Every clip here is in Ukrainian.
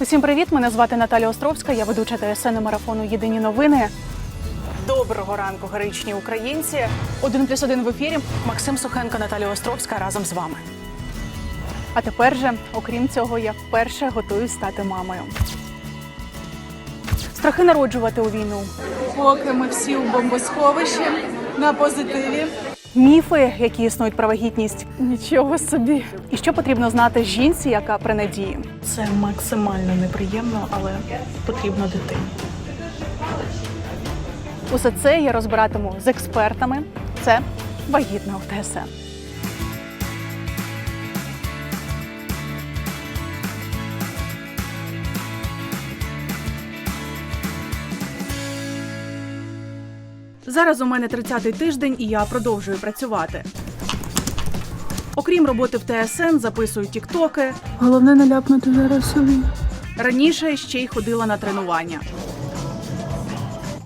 Усім привіт! Мене звати Наталя Островська. Я ведуча ТСН марафону Єдині новини. Доброго ранку, героїчні українці. Один плюс один в ефірі. Максим Сухенко, Наталя Островська разом з вами. А тепер же, окрім цього, я вперше готуюсь стати мамою. Страхи народжувати у війну. Поки ми всі у бомбосховищі на позитиві. Міфи, які існують про вагітність. Нічого собі. І що потрібно знати жінці, яка при надії. Це максимально неприємно, але потрібно дитині. Усе це я розбиратиму з експертами. Це вагітна в Зараз у мене 30-й тиждень, і я продовжую працювати. Окрім роботи в ТСН, записую тіктоки. Головне не ляпнути зараз собі. Раніше ще й ходила на тренування.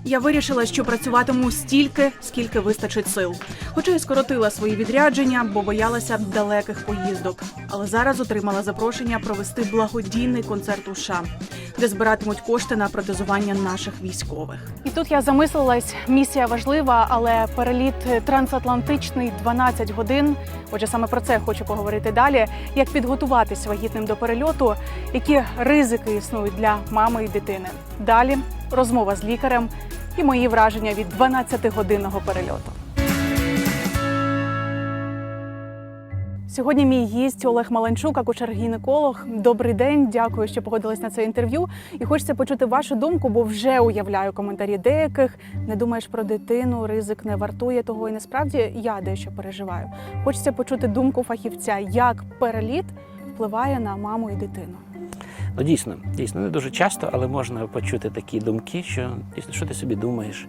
Я вирішила, що працюватиму стільки, скільки вистачить сил. Хоча й скоротила свої відрядження, бо боялася далеких поїздок. Але зараз отримала запрошення провести благодійний концерт у США, де збиратимуть кошти на протезування наших військових. І тут я замислилась, місія важлива, але переліт трансатлантичний 12 годин. Отже, саме про це хочу поговорити далі. Як підготуватись вагітним до перельоту, які ризики існують для мами і дитини. Далі розмова з лікарем і мої враження від 12-годинного перельоту. Сьогодні мій гість Олег Маланчук, акушер-гінеколог. Добрий день, дякую, що погодились на це інтерв'ю. І хочеться почути вашу думку, бо вже уявляю коментарі деяких. Не думаєш про дитину, ризик не вартує того. І насправді я дещо переживаю. Хочеться почути думку фахівця, як переліт впливає на маму і дитину. Ну, дійсно, дійсно, не дуже часто, але можна почути такі думки, що дійсно, що ти собі думаєш,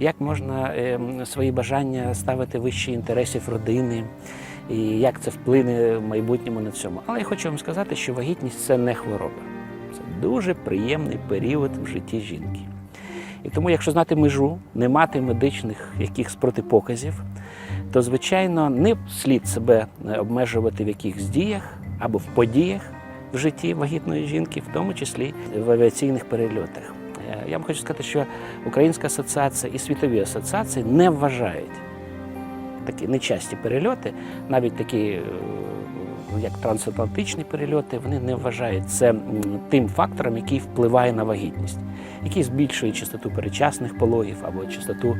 як можна е, свої бажання ставити вище інтересів родини, і як це вплине в майбутньому на цьому. Але я хочу вам сказати, що вагітність це не хвороба, це дуже приємний період в житті жінки. І тому, якщо знати межу, не мати медичних якихось протипоказів, то звичайно не слід себе е, обмежувати в якихось діях або в подіях в житті вагітної жінки, в тому числі в авіаційних перельотах. Е, Я вам хочу сказати, що Українська асоціація і світові асоціації не вважають такі нечасті перельоти, навіть такі, е, як трансатлантичні перельоти, вони не вважають це тим фактором, який впливає на вагітність, який збільшує частоту перечасних пологів або частоту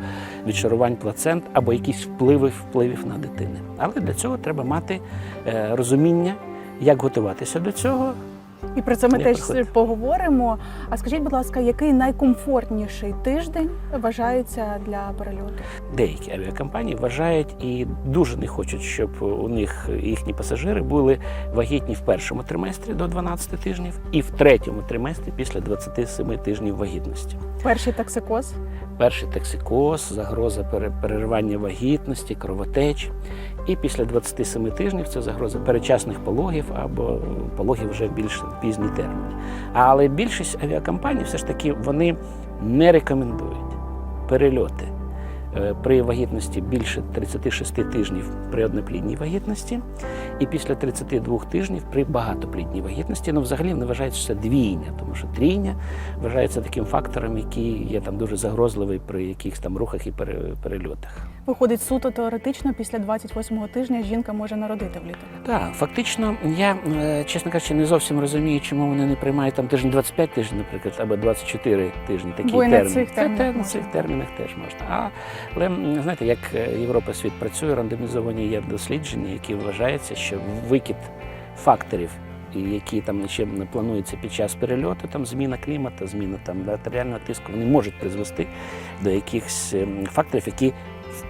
відшарувань плацент, або якісь впливи впливів на дитини. Але для цього треба мати е, розуміння, як готуватися до цього. І про це ми теж приходь. поговоримо. А скажіть, будь ласка, який найкомфортніший тиждень вважається для перельоту? Деякі авіакомпанії вважають і дуже не хочуть, щоб у них їхні пасажири були вагітні в першому триместрі до 12 тижнів і в третьому триместрі після 27 тижнів вагітності. Перший токсикоз. Перший токсикоз, загроза пере- переривання вагітності, кровотеч. І після 27 тижнів це загроза перечасних пологів або пологів вже більш пізні терміни. Але більшість авіакомпаній все ж таки вони не рекомендують перельоти е, при вагітності більше 36 тижнів при одноплідній вагітності, і після 32 тижнів при багатоплідній вагітності. Ну, взагалі не вважається що це двійня, тому що трійня вважається таким фактором, який є там дуже загрозливий при якихось там рухах і пере- перельотах. Виходить суто теоретично, після 28-го тижня жінка може народити влітку. Так, фактично, я, е, чесно кажучи, не зовсім розумію, чому вони не приймають там тиждень 25 тижнів, наприклад, або 24 тижні такі Бо і на терміни. цих Це термінах те- на цих термінах теж можна. Але знаєте, як е, Європа світ працює, рандомізовані є дослідження, які вважаються, що викид факторів. І які там ще не плануються під час перельоту, там зміна клімату, зміна там артеріального тиску, вони можуть призвести до якихось ем, факторів, які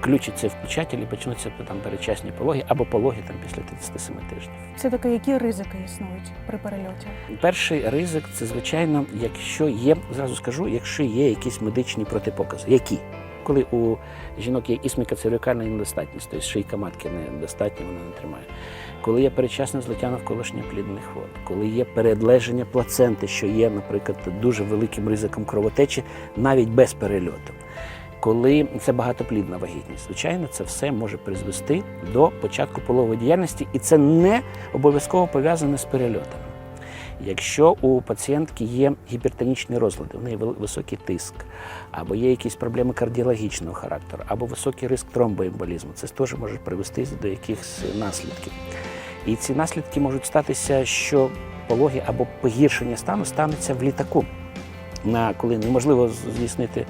включаться в включатель і почнуться там перечасні пологи або пологи там після 37 тижнів. Все таки, які ризики існують при перельоті? Перший ризик це звичайно, якщо є, зразу скажу, якщо є якісь медичні протипокази. Які? Коли у жінок є ісмікоцервікальна недостатність, тобто шийка матки недостатня, вона не тримає. Коли є передчасне злиття навколишніх плідних вод, коли є передлеження плаценти, що є, наприклад, дуже великим ризиком кровотечі, навіть без перельоту. Коли це багатоплідна вагітність, звичайно, це все може призвести до початку полової діяльності, і це не обов'язково пов'язане з перельотами. Якщо у пацієнтки є гіпертонічні розлади, в неї високий тиск, або є якісь проблеми кардіологічного характеру, або високий риск тромбоемболізму, це теж може привести до якихось наслідків. І ці наслідки можуть статися, що пологи або погіршення стану станеться в літаку, на коли неможливо здійснити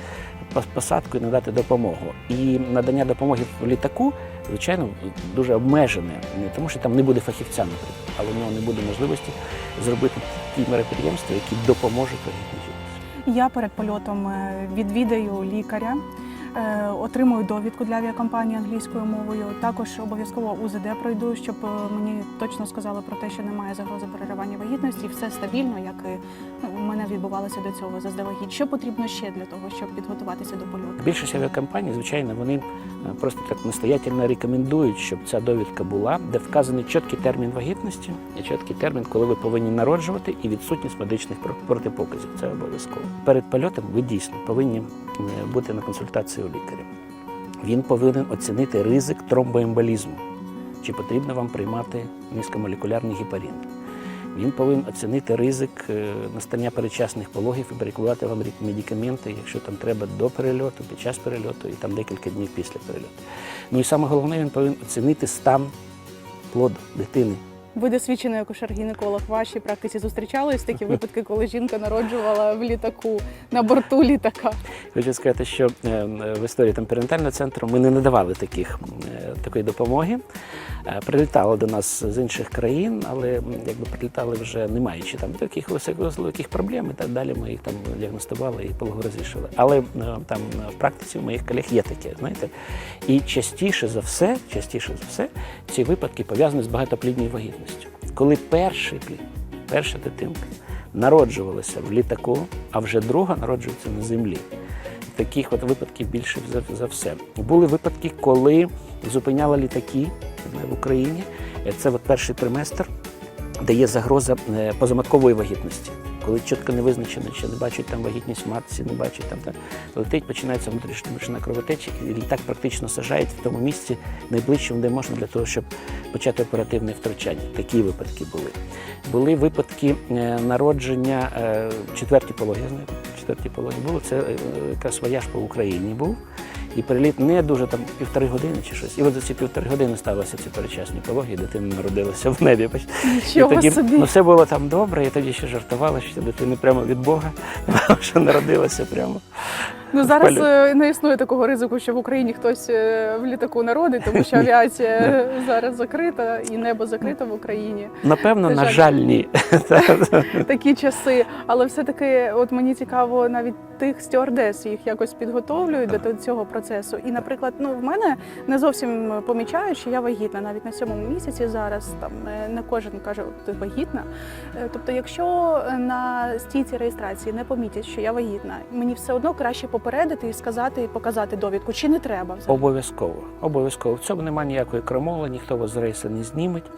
посадку і надати допомогу. І надання допомоги в літаку, звичайно, дуже обмежене, не тому що там не буде фахівця, наприклад, але в нього не буде можливості зробити ті мероприємства, які допоможуть вагітній. Я перед польотом е, відвідаю лікаря, е, отримую довідку для авіакомпанії англійською мовою. Також обов'язково УЗД пройду, щоб е, мені точно сказали про те, що немає загрози переривання вагітності, все стабільно, як і ну, мене відбувалося до цього заздалегідь. Що потрібно ще для того, щоб підготуватися до польоту? Більшість авіакомпаній, звичайно, вони е, просто так настоятельно рекомендують, щоб ця довідка була, де вказаний чіткий термін вагітності і чіткий термін, коли ви повинні народжувати, і відсутність медичних протипоказів. Це обов'язково. Перед польотом ви дійсно повинні е, бути на консультації у лікаря. Він повинен оцінити ризик тромбоемболізму, чи потрібно вам приймати низькомолекулярний гепарин. Він повинен оцінити ризик е, настання передчасних пологів і перекладати вам медикаменти, якщо там треба до перельоту, під час перельоту і там декілька днів після перельоту. Ну і саме головне, він повинен оцінити стан плоду дитини. Ви досвідчений акушер-гінеколог. В вашій практиці зустрічались такі випадки, коли жінка народжувала в літаку на борту літака. Хочу сказати, що е, в історії там перинатального центру ми не надавали таких, е, такої допомоги. Е, Прилітало до нас з інших країн, але якби прилітали вже не маючи там таких великих проблем і так далі. Ми їх там діагностували і пологу розрішили. Але е, там е, в практиці у моїх колег є таке, знаєте. І частіше за все, частіше за все, ці випадки пов'язані з багатоплідною вагітністю. Коли перший плід, перша дитинка народжувалася в літаку, а вже друга народжується на землі. Таких от випадків більше за все. Були випадки, коли зупиняли літаки е, в Україні. Це от перший триместр, де є загроза е, позаматкової вагітності. Коли чітко не визначено, чи не бачать там вагітність в матці, не бачать там, там летить, починається внутрішня кровотеча, і літак практично сажають в тому місці найближчому, де можна для того, щоб почати оперативне втручання. Такі випадки були. Були випадки е, народження е, четверті пологи. Знаєте, четверті пологи було. Це якраз вояж по Україні був. І переліт не дуже там півтори години чи щось. І от за ці півтори години сталося ці перечасні пологи, і дитина народилася в небі. Нічого і тоді собі. ну, все було там добре, і тоді ще жартували, що дитина прямо від Бога, що народилася прямо. Ну зараз Польот. е, не існує такого ризику, що в Україні хтось е, в літаку народить, тому що авіація зараз закрита і небо закрито в Україні. Напевно, на жаль. ні. Такі часи. Але все-таки, от мені цікаво, навіть тих стюардес їх якось підготовлюють до цього процесу. І, наприклад, ну в мене не зовсім помічають, що я вагітна, навіть на сьомому місяці зараз там е, не кожен каже, ти вагітна. Тобто, якщо на стійці реєстрації не помітять, що я вагітна, мені все одно краще попередити і сказати, і показати довідку, чи не треба взагалі. Обов'язково. Обов'язково. В цьому немає ніякої крамоли, ніхто вас з рейсу не зніметь.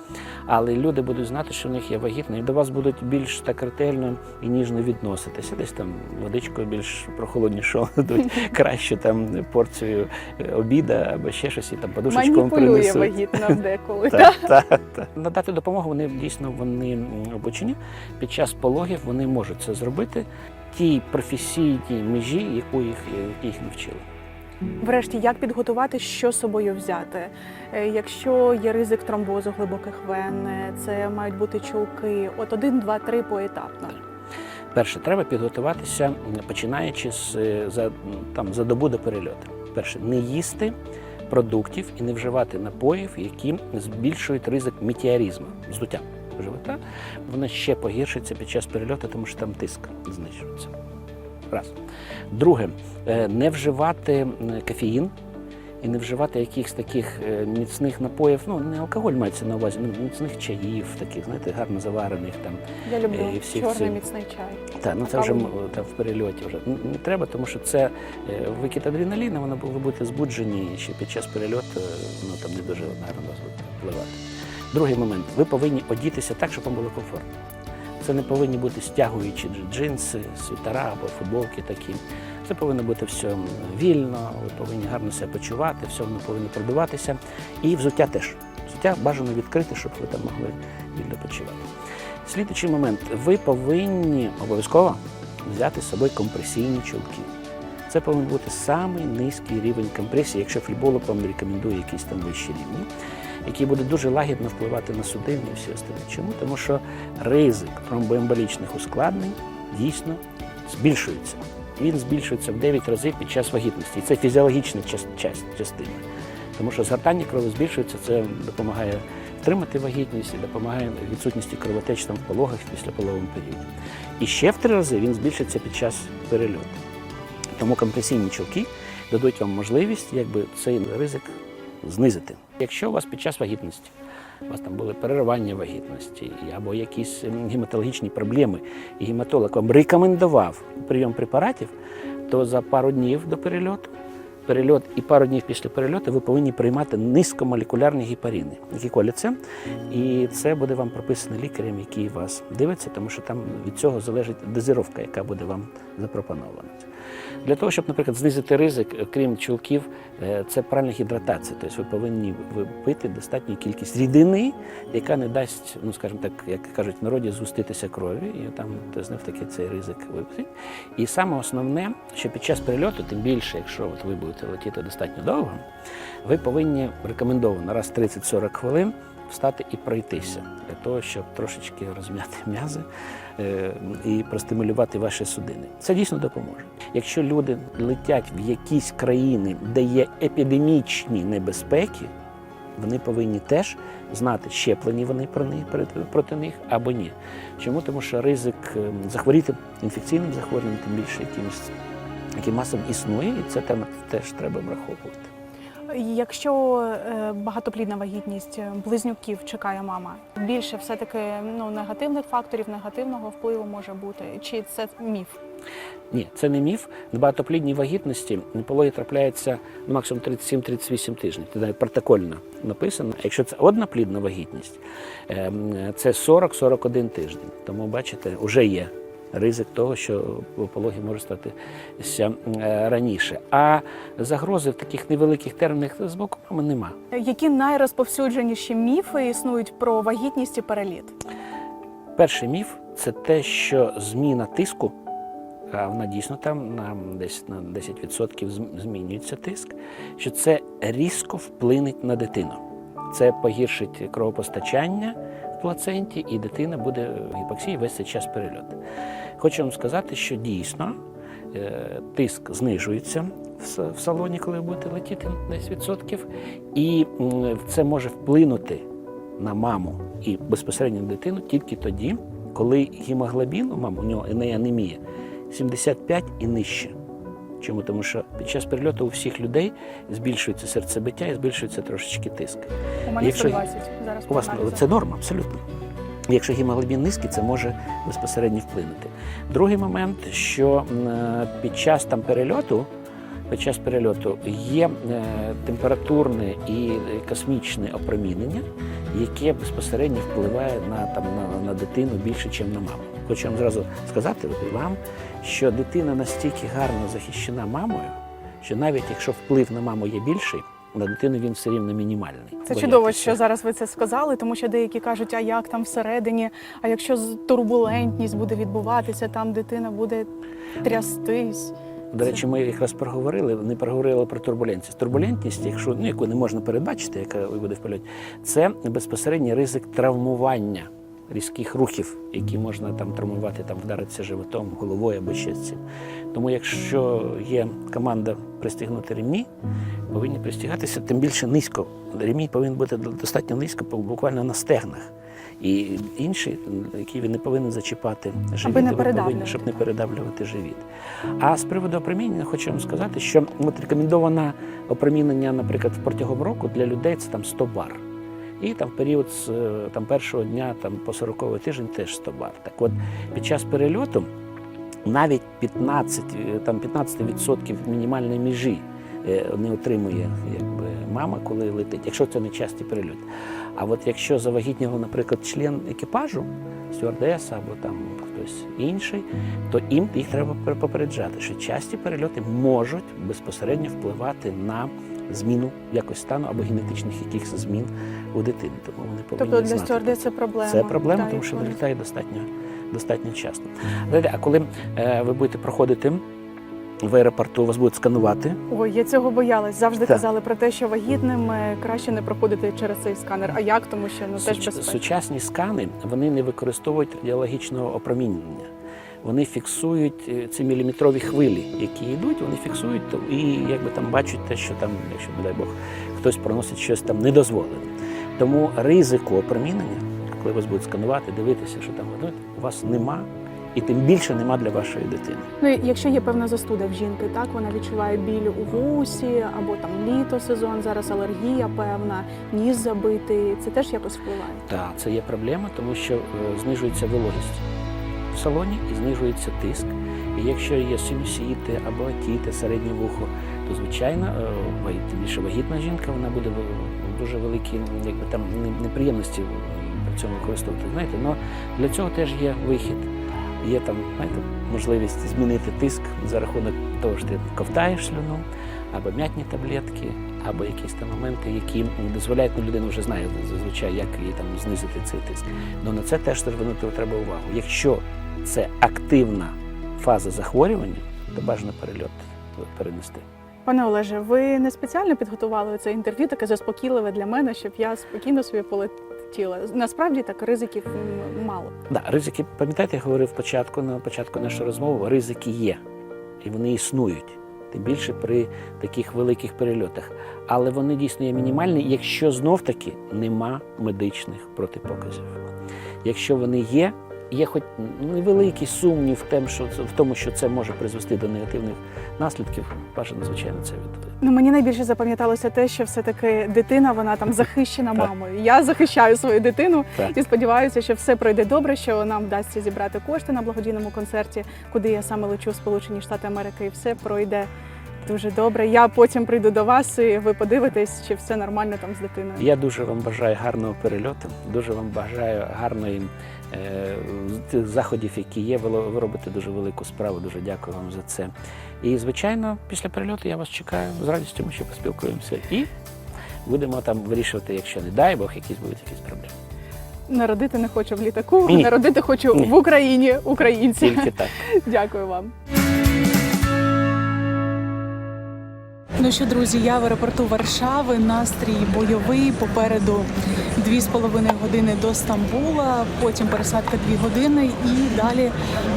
Але люди будуть знати, що в них є вагітна, і до вас будуть більш так ретельно і ніжно відноситися. Десь там водичкою більш прохолоднішого дадуть, краще там порцію е, обіда або ще щось, і там подушечку вам Маніпулює вагітна деколи. Так, так, так. Надати допомогу вони дійсно вони обучені. Під час пологів вони можуть це зробити тій професійній межі, яку їх, їх навчили. Врешті, як підготувати, що з собою взяти? Е, Якщо є ризик тромбозу глибоких вен, е, це мають бути чулки. От один, два, три поетапно. Перше, треба підготуватися, починаючи з е, за, там, за добу до перельоту. Перше, не їсти продуктів і не вживати напоїв, які збільшують ризик метеоризму, здуття живота. Воно ще погіршиться під час перельоту, тому що там тиск знищується. Раз. Друге, е, не вживати кофеїн. І не вживати якихось таких е, міцних напоїв, ну не алкоголь мається на увазі, ну міцних чаїв, таких, знаєте, гарно заварених там Я люблю І всі чорний ці- міцний чай. так, ну це вже там в перельоті вже не треба, тому що це е, викид адреналіну, воно ви будете збуджені і ще під час перельоту, е, ну там не дуже гарно вас буде впливати. Другий момент, ви повинні одітися так, щоб вам було комфортно. Це не повинні бути стягуючі джинси, світера або футболки такі. Це повинно бути все вільно, ви повинні гарно себе почувати, все воно повинно продуватися. І взуття теж. Взуття бажано відкрити, щоб ви там могли вільно почувати. Слідуючий момент. Ви повинні обов'язково взяти з собою компресійні чулки. Це повинен бути самий низький рівень компресії, якщо фліболог вам рекомендує якісь там вищі рівні, який буде дуже лагідно впливати на судини і всі остальне. Чому? Тому що ризик тромбоемболічних ускладнень дійсно збільшується. Він збільшується в 9 разів під час вагітності. І це фізіологічна час- час- частина. Тому що згортання крові збільшується, це допомагає втримати вагітність і допомагає відсутності кровотеч там в пологах в післяпологовому періоді. І ще в три рази він збільшиться під час перельоту. Тому компресійні чулки дадуть вам можливість якби, цей ризик знизити. Якщо у вас під час вагітності у вас там були переривання вагітності або якісь ем, гематологічні проблеми, і гематолог вам рекомендував прийом препаратів, то за пару днів до перельоту, перельот і пару днів після перельоту ви повинні приймати низькомолекулярні гепарини, які коляться, і це буде вам прописано лікарем, який вас дивиться, тому що там від цього залежить дозировка, яка буде вам запропонована. Для того, щоб, наприклад, знизити ризик, е, крім чулків, е, це правильна гідратація. Тобто ви повинні пити достатню кількість рідини, яка не дасть, ну скажімо так, як кажуть в народі, згуститися крові, і там знов таки цей ризик випити. І саме основне, що під час перельоту, тим більше, якщо от ви будете летіти достатньо довго, ви повинні рекомендовано раз 30-40 хвилин встати і пройтися для того, щоб трошечки розм'яти м'язи е, і простимулювати ваші судини. Це дійсно допоможе. Якщо люди летять в якісь країни, де є епідемічні небезпеки, вони повинні теж знати, щеплені вони про них, проти них або ні. Чому? Тому що ризик е, захворіти інфекційним захворюванням, тим більше якимось яким масом існує, і це теж треба враховувати. Якщо е, багатоплідна вагітність е, близнюків чекає мама, більше все-таки ну, негативних факторів, негативного впливу може бути. Чи це міф? Ні, це не міф. На багатоплідній вагітності пологи трапляється ну, максимум 37-38 тижнів. Це навіть протокольно написано. Якщо це одноплідна вагітність, ем, це 40-41 тиждень. Тому бачите, вже є ризик того, що пологи можуть статися е, раніше. А загрози в таких невеликих термінах з боку мами нема. Які найрозповсюдженіші міфи існують про вагітність і переліт? Перший міф це те, що зміна тиску, а вона дійсно там на десь на 10% змінюється тиск, що це різко вплинеть на дитину. Це погіршить кровопостачання плаценті, і дитина буде в гіпоксії весь цей час перельоту. Хочу вам сказати, що дійсно е, тиск знижується в салоні, коли ви будете летіти 10%, і це може вплинути на маму і безпосередньо на дитину тільки тоді, коли гемоглобін у мами, у нього анемія 75 і нижче. Чому? Тому що під час перельоту у всіх людей збільшується серцебиття і збільшується трошечки тиск. У мене Якщо- 120 зараз. У вас це норма, абсолютно. Якщо гемоглобін низький, це може безпосередньо вплинути. Другий момент, що під час там перельоту, під час перельоту є е, температурне і е, космічне опромінення, яке безпосередньо впливає на, там, на, на дитину більше, ніж на маму. Хочу вам зразу сказати вам, що дитина настільки гарно захищена мамою, що навіть якщо вплив на маму є більший, на дитину він все рівно мінімальний. Це Боятися. чудово, що зараз ви це сказали, тому що деякі кажуть, а як там всередині, а якщо турбулентність буде відбуватися, там дитина буде трястись. До речі, ми якраз проговорили, не проговорили про турбулентність. Турбулентність, якщо ну, яку не можна передбачити, яка буде в польоті, це безпосередній ризик травмування різких рухів, які можна там травмувати, там вдаритися животом, головою або ще з цим. Тому, якщо є команда пристігнути ремні, повинні пристігатися тим більше низько. Ремінь повинен бути достатньо низько, буквально на стегнах. І інші, які він не повинен зачіпати живіт, не повинні, щоб не передавлювати живіт. А з приводу опромінення хочу вам сказати, що от рекомендоване опромінення, наприклад, протягом року для людей це там 100 бар. І там період з е, там, першого дня там, по 40 тиждень теж 100 бар. Так от під час перельоту навіть 15, е, там, 15% від мінімальної межі е, не отримує якби, мама, коли летить, якщо це не часті перельоти. А от якщо завагітнього, наприклад, член екіпажу, стюардеса або там хтось інший, то їм їх треба пер- попереджати, що часті перельоти можуть безпосередньо впливати на зміну якось стану або генетичних якихось змін у дитини. Тому вони повинні Тобто для стюардес це проблема. Це проблема, тому що вилітає достатньо, достатньо часто. А коли е, ви будете проходити в аеропорту, вас будуть сканувати. Ой, я цього боялась. Завжди Так. казали про те, що вагітним е, краще не проходити через цей сканер. А як? Тому що ну теж Суч- безпечно. Сучасні скани вони не використовують радіологічного опромінення. Вони фіксують е, ці міліметрові хвилі, які йдуть, вони фіксують то- і якби там бачать те, що там, якщо не дай Бог, хтось проносить щось там недозволене. Тому ризику опромінення, коли вас будуть сканувати, дивитися, що там воно, у вас нема, і тим більше нема для вашої дитини. Ну якщо є певна застуда в жінки, так вона відчуває біль у вусі, або там літо сезон, зараз алергія певна, ніс забитий. Це теж якось впливає. Так, це є проблема, тому що е, знижується вологість салоні і знижується тиск. І якщо є синусіти або атіти, середнє вухо, то звичайно, е, тим більше вагітна жінка, вона буде дуже великі якби, там, неприємності при цьому використовувати. Знаєте, але для цього теж є вихід. Є там знаєте, можливість змінити тиск за рахунок того, що ти ковтаєш слюну, або м'ятні таблетки, або якісь там моменти, які дозволяють, ну людина вже знає зазвичай, як їй там знизити цей тиск. Ну на це теж звернути треба увагу. Якщо це активна фаза захворювання, то бажано перельот перенести. Пане Олеже, ви не спеціально підготували це інтерв'ю, таке заспокійливе для мене, щоб я спокійно собі полетіла. Насправді так ризиків мало. Да, ризики, пам'ятаєте, я говорив початку на початку нашої розмови, ризики є, і вони існують. Тим більше при таких великих перельотах. Але вони дійсно є мінімальні, якщо знов таки нема медичних протипоказів. Якщо вони є, є хоч невеликий сумнів в тому, що це може призвести до негативних наслідків, перше надзвичайно це від Ну мені найбільше запам'яталося те, що все-таки дитина вона там захищена мамою. Я захищаю свою дитину Так. і сподіваюся, що все пройде добре, що нам вдасться зібрати кошти на благодійному концерті, куди я саме лечу в Сполучені Штати Америки, і все пройде. Дуже добре. Я потім прийду до вас, і ви подивитесь, чи все нормально там з дитиною. Я дуже вам бажаю гарного перельоту, дуже вам бажаю гарної е, заходів, які є. Ви, ви робите дуже велику справу. Дуже дякую вам за це. І звичайно, після перельоту я вас чекаю з радістю. Ми ще поспілкуємося і будемо там вирішувати, якщо не дай Бог, якісь будуть якісь проблеми. Народити не хочу в літаку, Ні. народити хочу Ні. в Україні, українці. Тільки так. Дякую вам. Ну що, друзі, я в аеропорту Варшави. Настрій бойовий. Попереду дві з половиною години до Стамбула, потім пересадка дві години і далі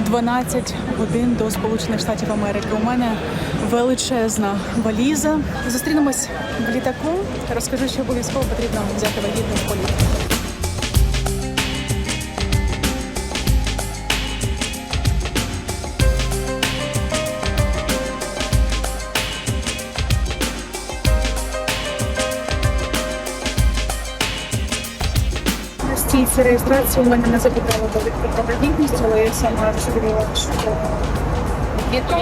12 годин до Сполучених Штатів Америки. У мене величезна валіза. Зустрінемось в літаку. Розкажу, що обов'язково потрібно взяти вагітну в політ. Стійці реєстрації у мене не запитали довідку про але я сама розповіла, що вагітна.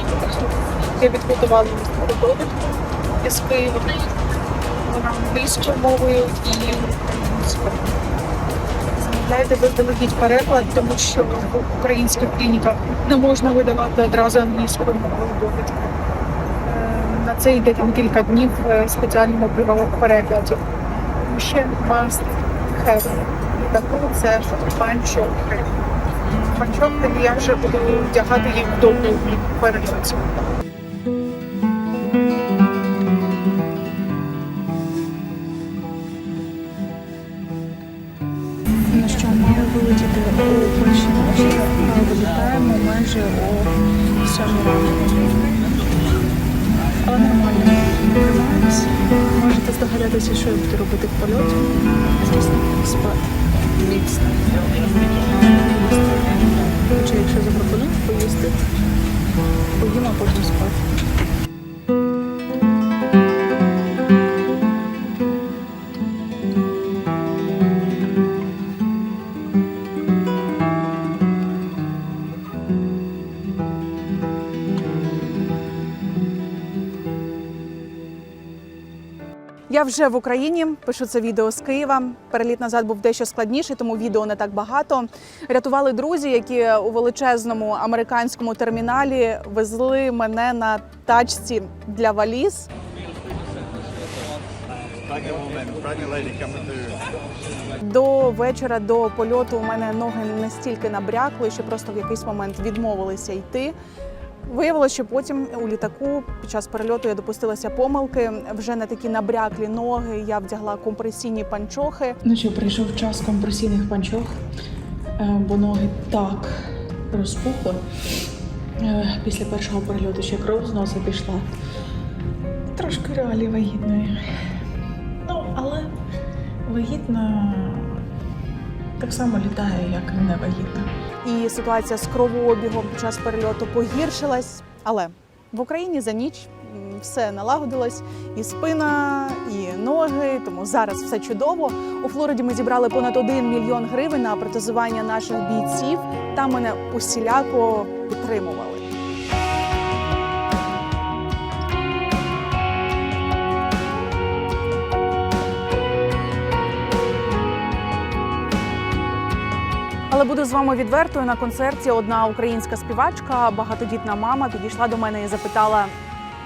Я підготувала довідку із Києва. Вона англійською мовою і українською. Замовляйте заздалегідь переклад, тому що в українських клініках не можна видавати одразу англійською мовою довідку. Е, На це йде там кілька днів е, спеціального перекладів. Ще must have таку це панчохи. Панчохи я вже буду вдягати їх вдома перед. Ну що, мали вилетіти у першій ночі, вилітаємо майже о 7 ранку. Але нормально тримаємось. Можете здогадатися, що я буду робити в польоті. Звісно, спати. Міцно. Чи якщо запропонують поїсти, поїмо, потім спати. Я вже в Україні пишу це відео з Києва. Переліт назад був дещо складніший, тому відео не так багато. Рятували друзі, які у величезному американському терміналі везли мене на тачці для валіз. До вечора, до польоту у мене ноги настільки набрякли, що просто в якийсь момент відмовилися йти. Виявилося, що потім у літаку під час перельоту я допустилася помилки. Вже на такі набряклі ноги я вдягла компресійні панчохи. Ну що, прийшов час компресійних панчох, е, бо ноги так розпухли. Е, Після першого перельоту ще кров з носа пішла. Трошки реалії вагітної. Ну, але вагітна так само літає, як і не вагітна. І ситуація з кровообігом під час перельоту погіршилась. Але в Україні за ніч все налагодилось, і спина, і ноги. Тому зараз все чудово. У Флориді ми зібрали понад 1 мільйон гривень на протезування наших бійців. Та мене усіляко підтримували. Але буду з вами відвертою на концерті. Одна українська співачка, багатодітна мама, підійшла до мене і запитала: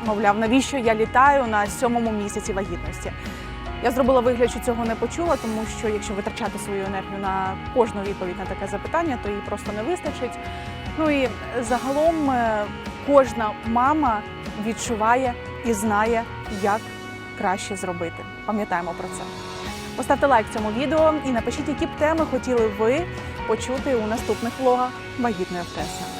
мовляв, навіщо я літаю на сьомому місяці вагітності? Я зробила вигляд, що цього не почула, тому що якщо витрачати свою енергію на кожну відповідь на таке запитання, то її просто не вистачить. Ну і загалом е, кожна мама відчуває і знає, як краще зробити. Пам'ятаємо про це. Поставте лайк цьому відео і напишіть, які б теми хотіли ви почути у наступних влогах вагітної актриси.